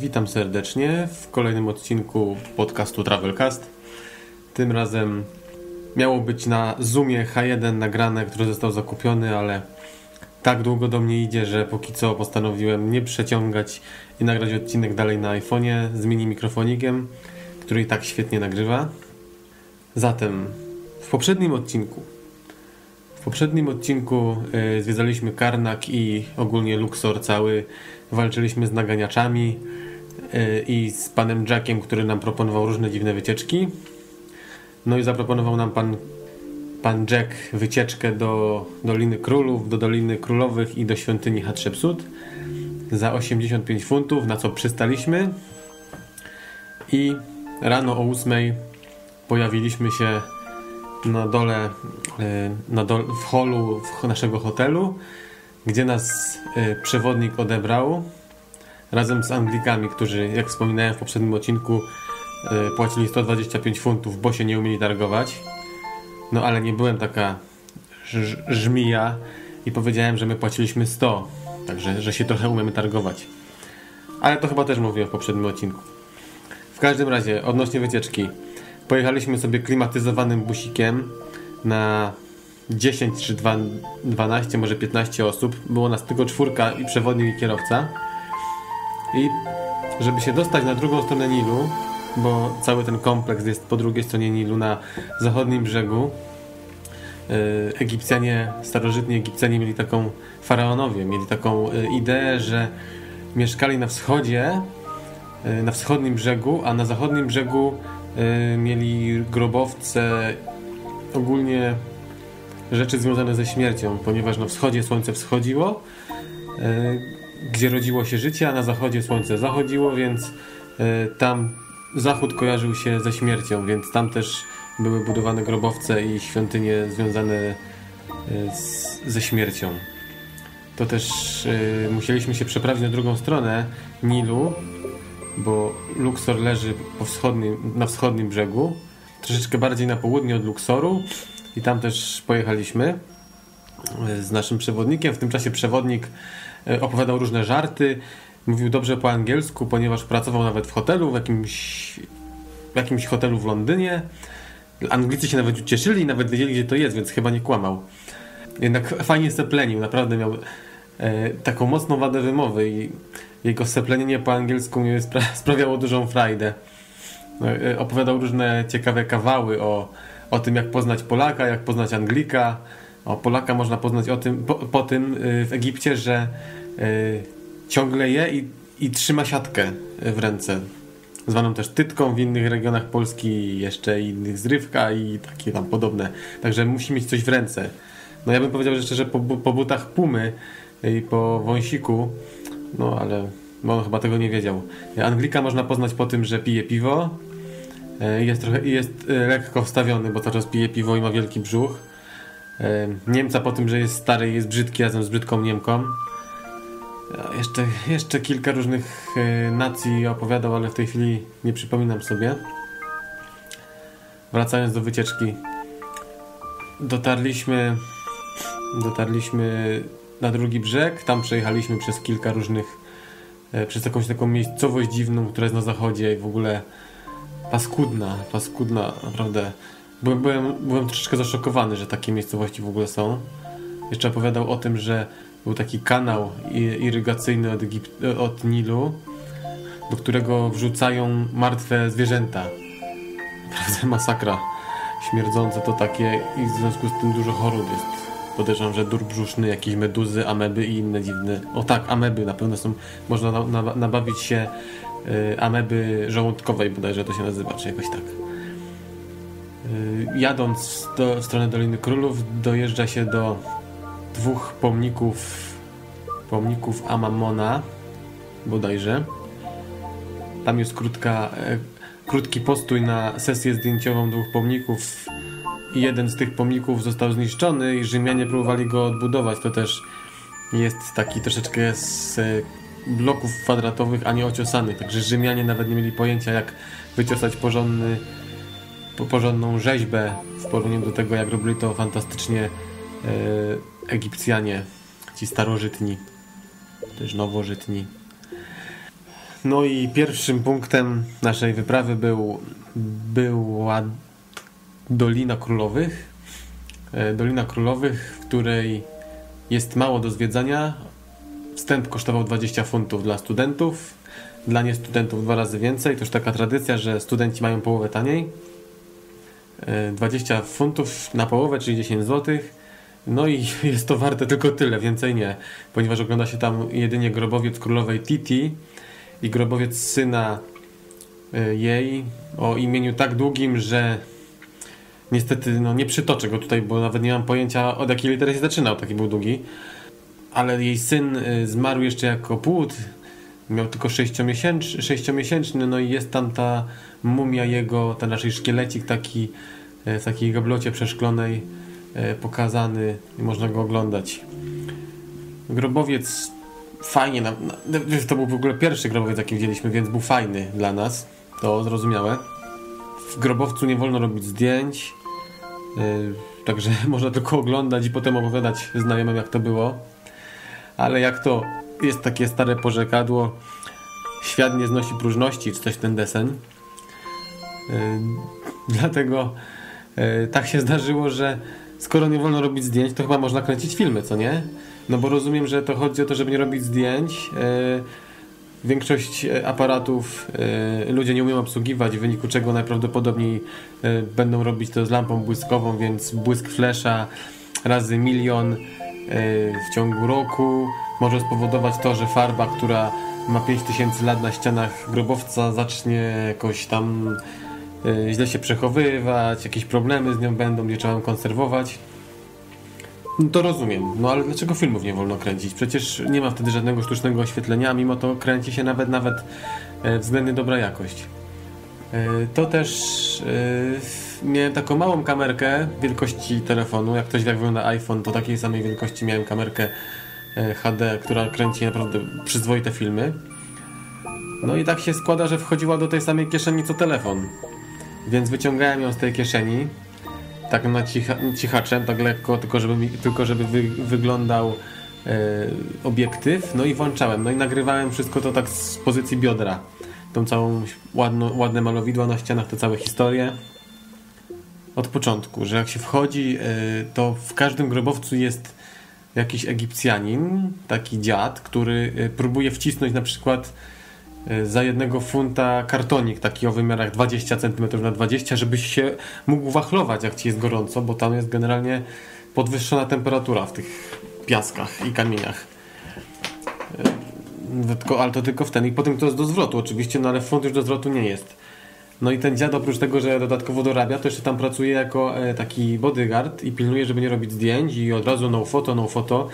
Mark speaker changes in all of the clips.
Speaker 1: Witam serdecznie w kolejnym odcinku podcastu Travelcast. Tym razem miało być na Zoomie H1 nagrane, który został zakupiony, ale tak długo do mnie idzie, że póki co postanowiłem nie przeciągać i nagrać odcinek dalej na iPhone'ie z mini mikrofonikiem, który i tak świetnie nagrywa. Zatem w poprzednim odcinku w poprzednim odcinku y, zwiedzaliśmy Karnak i ogólnie Luxor cały. Walczyliśmy z naganiaczami i z panem Jackiem, który nam proponował różne dziwne wycieczki. No i zaproponował nam pan, pan Jack wycieczkę do Doliny Królów, do Doliny Królowych i do świątyni Hatshepsut za 85 funtów, na co przystaliśmy. I rano o 8 pojawiliśmy się na dole, e, na dole w holu naszego hotelu, gdzie nas e, przewodnik odebrał razem z Anglikami, którzy, jak wspominałem w poprzednim odcinku, e, płacili 125 funtów, bo się nie umieli targować. No ale nie byłem taka żmija i powiedziałem, że my płaciliśmy 100, także że się trochę umiemy targować. Ale to chyba też mówiłem w poprzednim odcinku. W każdym razie, odnośnie wycieczki. Pojechaliśmy sobie klimatyzowanym busikiem na 10 czy 12, może 15 osób. Było nas tylko czwórka i przewodnik i kierowca. I żeby się dostać na drugą stronę Nilu, bo cały ten kompleks jest po drugiej stronie Nilu na zachodnim brzegu, e, Egipcjanie, starożytni Egipcjanie mieli taką, faraonowie mieli taką e, ideę, że mieszkali na wschodzie, e, na wschodnim brzegu, a na zachodnim brzegu Y, mieli grobowce, ogólnie rzeczy związane ze śmiercią, ponieważ na wschodzie słońce wschodziło, y, gdzie rodziło się życie, a na zachodzie słońce zachodziło, więc y, tam zachód kojarzył się ze śmiercią, więc tam też były budowane grobowce i świątynie związane z, ze śmiercią. To też musieliśmy się przeprawić na drugą stronę Nilu, bo Luxor leży wschodnim, na wschodnim brzegu, troszeczkę bardziej na południe od Luxoru i tam też pojechaliśmy e, z naszym przewodnikiem. W tym czasie przewodnik e, opowiadał różne żarty, mówił dobrze po angielsku, ponieważ pracował nawet w hotelu, w jakimś, w jakimś hotelu w Londynie. Anglicy się nawet ucieszyli, nawet wiedzieli, gdzie to jest, więc chyba nie kłamał. Jednak fajnie seplenił, naprawdę miał e, taką mocną wadę wymowy i jego seplenienie po angielsku mi spra sprawiało dużą frajdę. No, e, opowiadał różne ciekawe kawały o, o tym, jak poznać Polaka, jak poznać Anglika. O Polaka można poznać o tym, po, po tym e, w Egipcie, że y, ciągle je i, i trzyma siatkę w ręce. Zwaną też tytką w innych regionach Polski, jeszcze innych zrywka i takie tam podobne. Także musi mieć coś w ręce. No ja bym powiedział że szczerze, po, po butach pumy i po wąsiku no ale bo on chyba tego nie wiedział. Anglika można poznać po tym, że pije piwo. Jest trochę jest lekko wstawiony, bo cały czas pije piwo i ma wielki brzuch. E, Niemca po tym, że jest stary i jest brzydki razem z brzydką Niemką. Jeszcze, jeszcze kilka różnych nacji opowiadał, ale w tej chwili nie przypominam sobie. Wracając do wycieczki. Dotarliśmy dotarliśmy na drugi brzeg. Tam przejechaliśmy przez kilka różnych, e, przez jakąś taką miejscowość dziwną, która jest na zachodzie i w ogóle paskudna, paskudna, naprawdę. Byłem, byłem, troszeczkę zaszokowany, że takie miejscowości w ogóle są. Jeszcze opowiadał o tym, że był taki kanał irygacyjny od, Egip- od Nilu, do którego wrzucają martwe zwierzęta. Naprawdę masakra. Śmierdzące to takie i w związku z tym dużo chorób jest Podejrzewam, że dur brzuszny, jakieś meduzy, ameby i inne dziwne. O tak, ameby na pewno są. Można na, na, nabawić się y, ameby żołądkowej, bodajże to się nazywa, czy jakoś tak. Y, jadąc do, w stronę Doliny Królów, dojeżdża się do dwóch pomników pomników Amamona, bodajże. Tam jest krótka, e, krótki postój na sesję zdjęciową dwóch pomników jeden z tych pomników został zniszczony i Rzymianie próbowali go odbudować. To też jest taki troszeczkę z e, bloków kwadratowych, a nie ociosanych. Także Rzymianie nawet nie mieli pojęcia, jak wyciosać porządny, porządną rzeźbę w porównaniu do tego, jak robili to fantastycznie e, Egipcjanie, ci starożytni, też nowożytni. No i pierwszym punktem naszej wyprawy był, była Dolina Królowych. E, Dolina Królowych, w której jest mało do zwiedzania. Wstęp kosztował 20 funtów dla studentów, dla niestudentów dwa razy więcej. To już taka tradycja, że studenci mają połowę taniej. 20 e, funtów na połowę, czyli 10 złotych no i jest to warte tylko tyle, więcej nie, ponieważ ogląda się tam jedynie grobowiec królowej Titi i grobowiec syna e, jej o imieniu tak długim, że niestety no, nie przytoczę go tutaj, bo nawet nie mam pojęcia od jakiej litery się zaczynał, taki był długi. Ale jej syn e, zmarł jeszcze jako płód, miał tylko sześciomiesięczny, sześciomiesięczny no i jest tam ta mumia jego, ten raczej szkielecik taki e, w takiej gablocie przeszklonej, E, pokazany i można go oglądać. Grobowiec fajnie, nam, to był w ogóle pierwszy grobowiec jaki widzieliśmy, więc był fajny dla nas, to zrozumiałe. W grobowcu nie wolno robić zdjęć, yy, także można tylko oglądać i potem opowiadać znajomym jak to było. Ale jak to jest takie stare porzekadło, świat nie znosi próżności, czy coś ten deseń. Yy, dlatego yy, tak się zdarzyło, że skoro nie wolno robić zdjęć, to chyba można kręcić filmy, co nie? No bo rozumiem, że to chodzi o to, żeby nie robić zdjęć. E, większość e, aparatów e, ludzie nie umieją obsługiwać, w wyniku czego najprawdopodobniej będą robić to z lampą błyskową, więc błysk flesza razy milion w ciągu roku może spowodować to, że farba, która ma 5000 lat na ścianach grobowca zacznie jakoś tam Y, źle się przechowywać, jakieś problemy z nią będą, gdzie trzeba ją konserwować. No to rozumiem, no ale dlaczego filmów nie wolno kręcić? Przecież nie ma wtedy żadnego sztucznego oświetlenia, a mimo to kręci się nawet nawet e, względnie dobra jakość. E, to też e, miałem taką małą kamerkę wielkości telefonu. Jak ktoś jak wygląda iPhone, to takiej samej wielkości miałem kamerkę HD, która kręci naprawdę przyzwoite filmy. No i tak się składa, że wchodziła do tej samej kieszeni co telefon. Więc wyciągałem ją z tej kieszeni, tak na cicha, cichaczem, tak lekko, tylko żeby, tylko żeby wy, wyglądał e, obiektyw, no i włączałem, no i nagrywałem wszystko to tak z pozycji biodra. Tą całą ładno, ładne malowidła na ścianach, te całe historie. Od początku, że jak się wchodzi, e, to w każdym grobowcu jest jakiś Egipcjanin, taki dziad, który e, próbuje wcisnąć na przykład E, za jednego funta kartonik taki o wymiarach 20 cm na 20, żebyś się mógł wachlować jak ci jest gorąco, bo tam jest generalnie podwyższona temperatura w tych piaskach i kamieniach. E, ale to tylko w ten. I potem to jest do zwrotu oczywiście, no ale funt już do zwrotu nie jest. No i ten dziad oprócz tego, że dodatkowo dorabia, to jeszcze tam pracuje jako e, taki bodyguard i pilnuje, żeby nie robić zdjęć i od razu no foto, no foto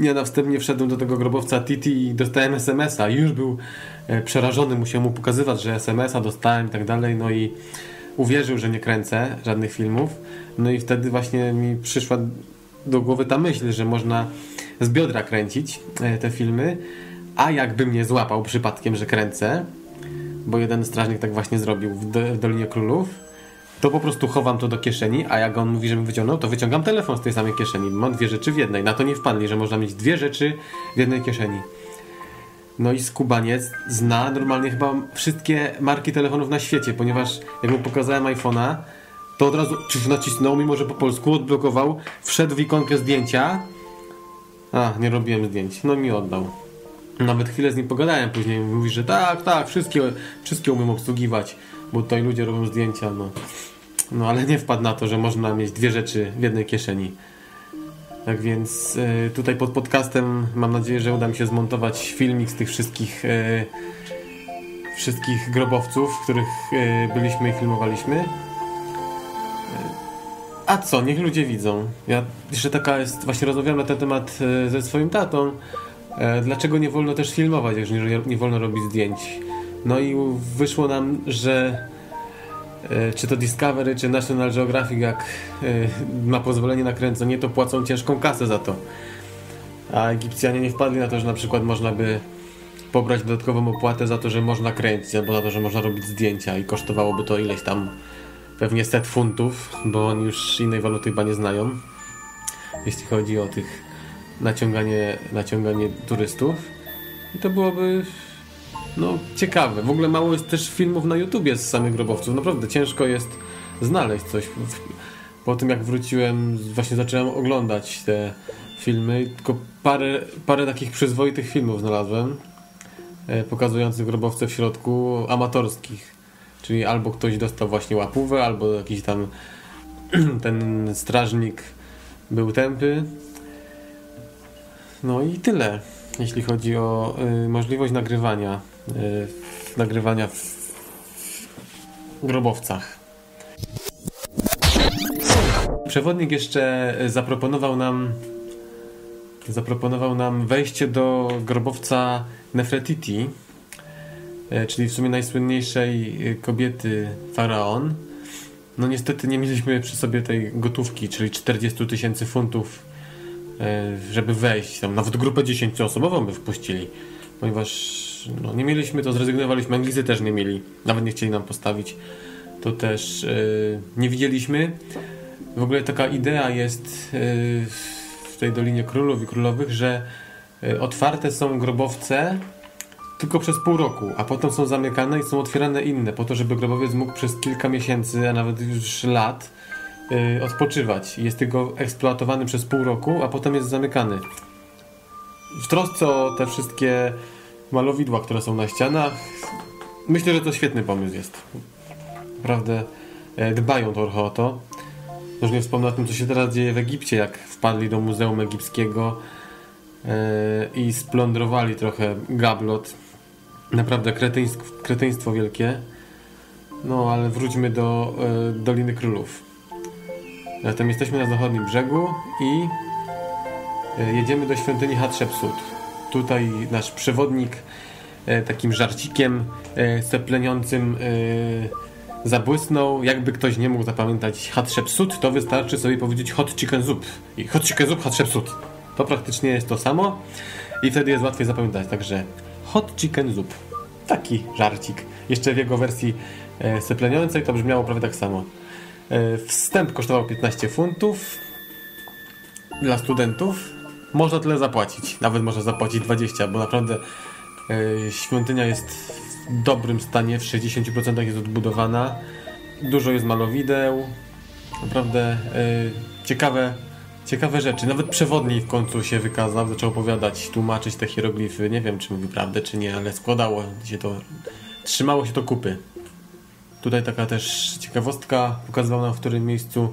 Speaker 1: ja na wstępnie wszedłem do tego grobowca Titi i dostałem SMS-a. Już był e, przerażony, musiał mu pokazywać, że SMS-a dostałem i tak dalej. No i uwierzył, że nie kręcę żadnych filmów. No i wtedy właśnie mi przyszła do głowy ta myśl, że można z biodra kręcić e, te filmy, a jakby mnie złapał przypadkiem, że kręcę, bo jeden strażnik tak właśnie zrobił w, w Dolinie Królów, to po prostu chowam to do kieszeni, a jak on mówi, żebym wyciągnął, to wyciągam telefon z tej samej kieszeni. Mam dwie rzeczy w jednej. Na to nie wpadli, że można mieć dwie rzeczy w jednej kieszeni. No i skubaniec zna normalnie chyba wszystkie marki telefonów na świecie, ponieważ jak mu pokazałem iPhone'a, to od razu nacisnął, mimo że po polsku odblokował, wszedł w ikonkę zdjęcia. A, nie robiłem zdjęć. No mi oddał. Nawet chwilę z nim pogadałem później. Mówi, że tak, tak, wszystkie, wszystkie umiem obsługiwać, bo tutaj ludzie robią zdjęcia, no. No ale nie wpadł na to, że można mieć dwie rzeczy w jednej kieszeni. Tak więc y, tutaj pod podcastem mam nadzieję, że uda mi się zmontować filmik z tych wszystkich y, wszystkich grobowców, w których y, byliśmy i filmowaliśmy. A co, niech ludzie widzą. Ja jeszcze taka jest, właśnie rozmawiałem na ten temat ze swoim tatą. Dlaczego nie wolno też filmować, jeżeli nie, nie wolno robić zdjęć? No i wyszło nam, że E, czy to Discovery, czy National Geographic, jak e, ma pozwolenie na kręcenie, to płacą ciężką kasę za to. A Egipcjanie nie wpadli na to, że na przykład można by pobrać dodatkową opłatę za to, że można kręcić, albo za to, że można robić zdjęcia i kosztowałoby to ileś tam pewnie set funtów, bo oni już innej waluty chyba nie znają, jeśli chodzi o tych naciąganie, naciąganie turystów. I to byłoby no ciekawe. W ogóle mało jest też filmów na YouTubie z samych grobowców. Naprawdę ciężko jest znaleźć coś. Po tym jak wróciłem, właśnie zacząłem oglądać te filmy. Tylko parę, parę takich przyzwoitych filmów znalazłem e, pokazujących grobowce w środku amatorskich. Czyli albo ktoś dostał właśnie łapówę, albo jakiś tam ten strażnik był tępy. No i tyle, jeśli chodzi o y, możliwość nagrywania, y, nagrywania w grobowcach. Przewodnik jeszcze zaproponował nam zaproponował nam wejście do grobowca Nefertiti, e, czyli w sumie najsłynniejszej kobiety faraon. No niestety nie mieliśmy przy sobie tej gotówki, czyli 40 tysięcy funtów, żeby wejść. Tam nawet grupę 10-osobową by wpuścili, ponieważ no, nie mieliśmy, to zrezygnowaliśmy. Anglicy też nie mieli, nawet nie chcieli nam postawić. To też yy, nie widzieliśmy. W ogóle taka idea jest yy, w tej Dolinie Królów i Królowych, że otwarte są grobowce tylko przez pół roku, a potem są zamykane i są otwierane inne, po to, żeby grobowiec mógł przez kilka miesięcy, a nawet już lat yy, odpoczywać. Jest tylko eksploatowany przez pół roku, a potem jest zamykany. W trosce o te wszystkie malowidła, które są na ścianach, myślę, że to świetny pomysł jest. Naprawdę e, dbają trochę o to. Już nie wspomnę o tym, co się teraz dzieje w Egipcie, jak wpadli do Muzeum Egipskiego yy, i splądrowali trochę gablot. Naprawdę kretyństwo, kretyństwo wielkie. No, ale wróćmy do yy, Doliny Królów. Zatem jesteśmy na zachodnim brzegu i yy, jedziemy do świątyni Hatshepsut. Tutaj nasz przewodnik takim żarcikiem sepleniącym zabłysnął. Jakby ktoś nie mógł zapamiętać Hatshepsut, to wystarczy sobie powiedzieć hot chicken soup. I hot chicken soup, Hatshepsut. To praktycznie jest to samo i wtedy jest łatwiej zapamiętać. Także hot chicken soup. Taki żarcik. Jeszcze w jego wersji e, sepleniającej to brzmiało prawie tak samo. E, wstęp kosztował 15 funtów. Dla studentów można tyle zapłacić. Nawet można zapłacić 20, bo naprawdę e, świątynia jest dobrym stanie, w 60% jest odbudowana. Dużo jest malowideł. Naprawdę yy, ciekawe, ciekawe rzeczy. Nawet przewodnik w końcu się wykazał, zaczął opowiadać, tłumaczyć te hieroglify. Nie wiem, czy mówi prawdę, czy nie, ale składało się to, trzymało się to kupy. Tutaj taka też ciekawostka pokazywał nam, w którym miejscu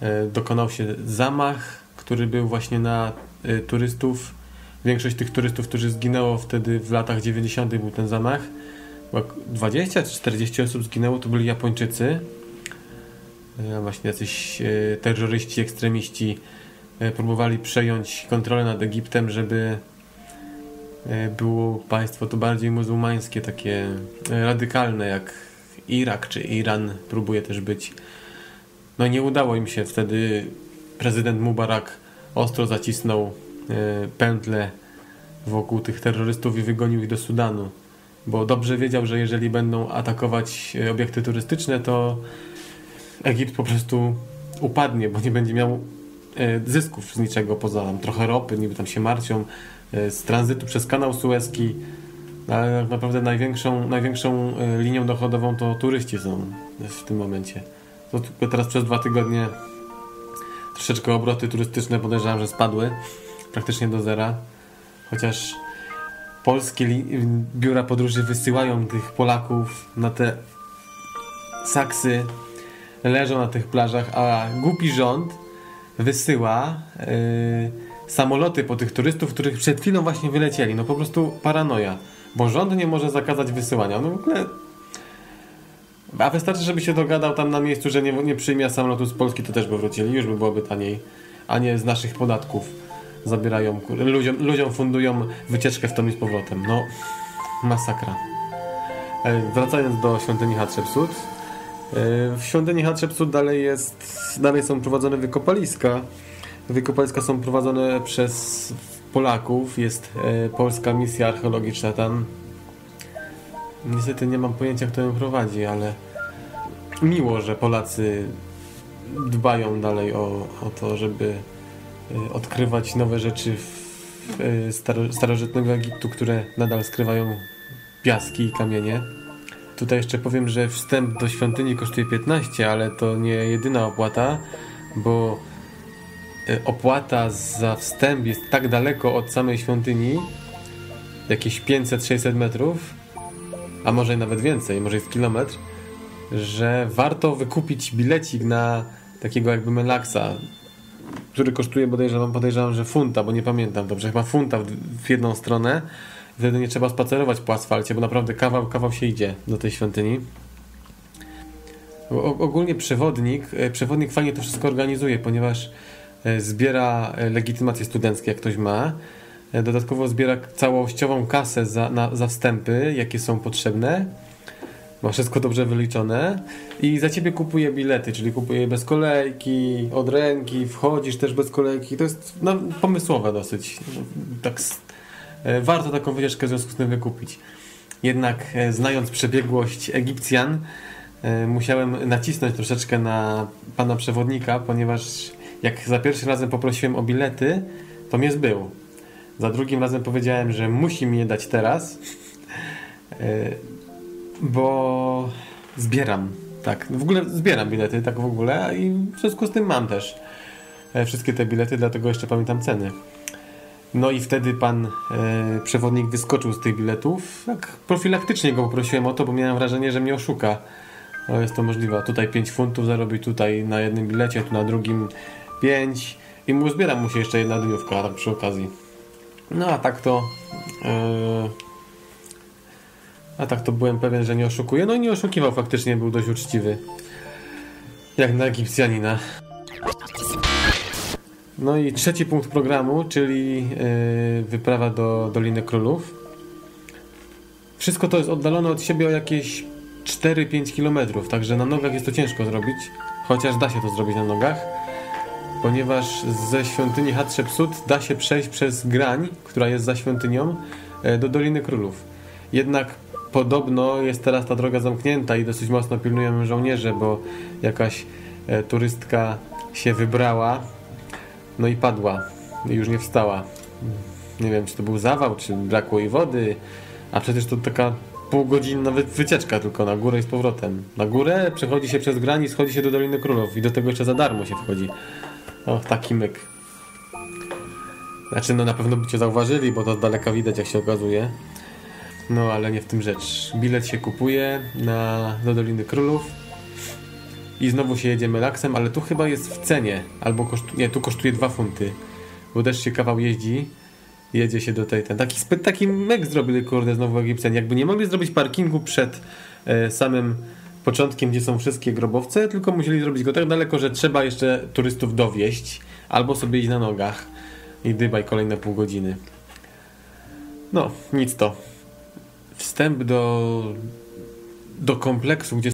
Speaker 1: yy, dokonał się zamach, który był właśnie na yy, turystów. Większość tych turystów, którzy zginęło wtedy w latach 90. był ten zamach. 20 czy 40 osób zginęło, to byli Japończycy. E, właśnie jacyś e, terroryści, ekstremiści e, próbowali przejąć kontrolę nad Egiptem, żeby było państwo to bardziej muzułmańskie, takie radykalne, jak Irak czy Iran próbuje też być. No nie udało im się wtedy. Prezydent Mubarak ostro zacisnął pętle wokół tych terrorystów i wygonił ich do Sudanu bo dobrze wiedział, że jeżeli będą atakować e, obiekty turystyczne, to Egipt po prostu upadnie, bo nie będzie miał e, zysków z niczego poza tam trochę ropy, niby tam się martwią, e, z tranzytu przez kanał Suezki, ale tak naprawdę największą, największą linią dochodową to turyści są w tym momencie. To teraz przez dwa tygodnie troszeczkę obroty turystyczne podejrzewam, że spadły praktycznie do zera, chociaż polskie biura podróży wysyłają tych Polaków na te saksy, leżą na tych plażach, a głupi rząd wysyła yy, samoloty po tych turystów, których przed chwilą właśnie wylecieli. No po prostu paranoja, bo rząd nie może zakazać wysyłania. No w ogóle... A wystarczy, żeby się dogadał tam na miejscu, że nie, nie przyjmie samolotu z Polski, to też by wrócili, już by byłoby taniej, a nie z naszych podatków zabierają, ludziom, ludziom fundują wycieczkę w tom i z powrotem. No, masakra. E, wracając do świątyni Hatshepsut. E, w świątyni Hatshepsut dalej jest, dalej są prowadzone wykopaliska. Wykopaliska są prowadzone przez Polaków. Jest e, polska misja archeologiczna tam. Niestety nie mam pojęcia, kto ją prowadzi, ale miło, że Polacy dbają dalej o, o to, żeby Y, odkrywać nowe rzeczy w y, starożytnego Egiptu, które nadal skrywają piaski i kamienie. Tutaj jeszcze powiem, że wstęp do świątyni kosztuje 15, ale to nie jedyna opłata, bo e, opłata za wstęp jest tak daleko od samej świątyni, jakieś 500-600 metrów, a może nawet więcej, może jest kilometr, że warto wykupić bilecik na takiego jakby melaksa, który kosztuje podejrzewam, podejrzewam, że funta, bo nie pamiętam dobrze, chyba funta w, jedną stronę. Wtedy nie trzeba spacerować po asfalcie, bo naprawdę kawał, kawał się idzie do tej świątyni. Ogólnie przewodnik, e, przewodnik fajnie to wszystko organizuje, ponieważ zbiera e, legitymacje studenckie, jak ktoś ma. Dodatkowo zbiera całościową kasę za, na, za wstępy, jakie są potrzebne. Ma wszystko dobrze wyliczone i za ciebie kupuje bilety, czyli kupuje bez kolejki, od ręki, wchodzisz też bez kolejki. To jest no, pomysłowe dosyć. Tak E, warto taką wycieczkę w związku z tym wykupić. Jednak e, znając przebiegłość Egipcjan, e, musiałem nacisnąć troszeczkę na pana przewodnika, ponieważ jak za pierwszym razem poprosiłem o bilety, to mnie zbył. Za drugim razem powiedziałem, że musi mi je dać teraz, bo zbieram. Tak, w ogóle zbieram bilety, tak w ogóle i w związku z tym mam też wszystkie te bilety, dlatego jeszcze pamiętam ceny. No i wtedy pan e, przewodnik wyskoczył z tych biletów. Tak profilaktycznie go poprosiłem o to, bo miałem wrażenie, że mnie oszuka. No jest to możliwe. Tutaj 5 funtów zarobi, tutaj na jednym bilecie, tu na drugim 5 i mu zbiera mu się jeszcze jedna dniówka tak przy okazji. No a tak to e, a tak to byłem pewien, że nie oszukuje. No i nie oszukiwał, faktycznie był dość uczciwy. Jak na Egipcjanina. No i trzeci punkt programu, czyli yy, wyprawa do Doliny Królów. Wszystko to jest oddalone od siebie o jakieś 4-5 km, także na nogach jest to ciężko zrobić, chociaż da się to zrobić na nogach, ponieważ ze świątyni Hatshepsut da się przejść przez grań, która jest za świątynią, yy, do Doliny Królów. Jednak podobno jest teraz ta droga zamknięta i dosyć mocno pilnują żołnierze, bo jakaś yy, turystka się wybrała no i padła. Już nie wstała. Nie wiem, czy to był zawał, czy brakło jej wody. A przecież to taka półgodzinna wycieczka tylko na górę i z powrotem. Na górę przechodzi się przez granic, schodzi się do Doliny Królów i do tego jeszcze za darmo się wchodzi. Och, taki myk. Znaczy, no na pewno by cię zauważyli, bo to z daleka widać, jak się okazuje. No, ale nie w tym rzecz. Bilet się kupuje na, do Doliny Królów i znowu się jedzie melaksem, ale tu chyba jest w cenie, albo kosztuje, nie, tu kosztuje 2 funty, bo też się kawał jeździ, jedzie się do tej, ten, taki, taki mek zrobili, kurde, znowu Egipcjanie, jakby nie mogli zrobić parkingu przed e, samym początkiem, gdzie są wszystkie grobowce, tylko musieli zrobić go tak daleko, że trzeba jeszcze turystów dowieść, albo sobie iść na nogach i dybaj kolejne pół godziny. No, nic to. Wstęp do, do kompleksu, gdzie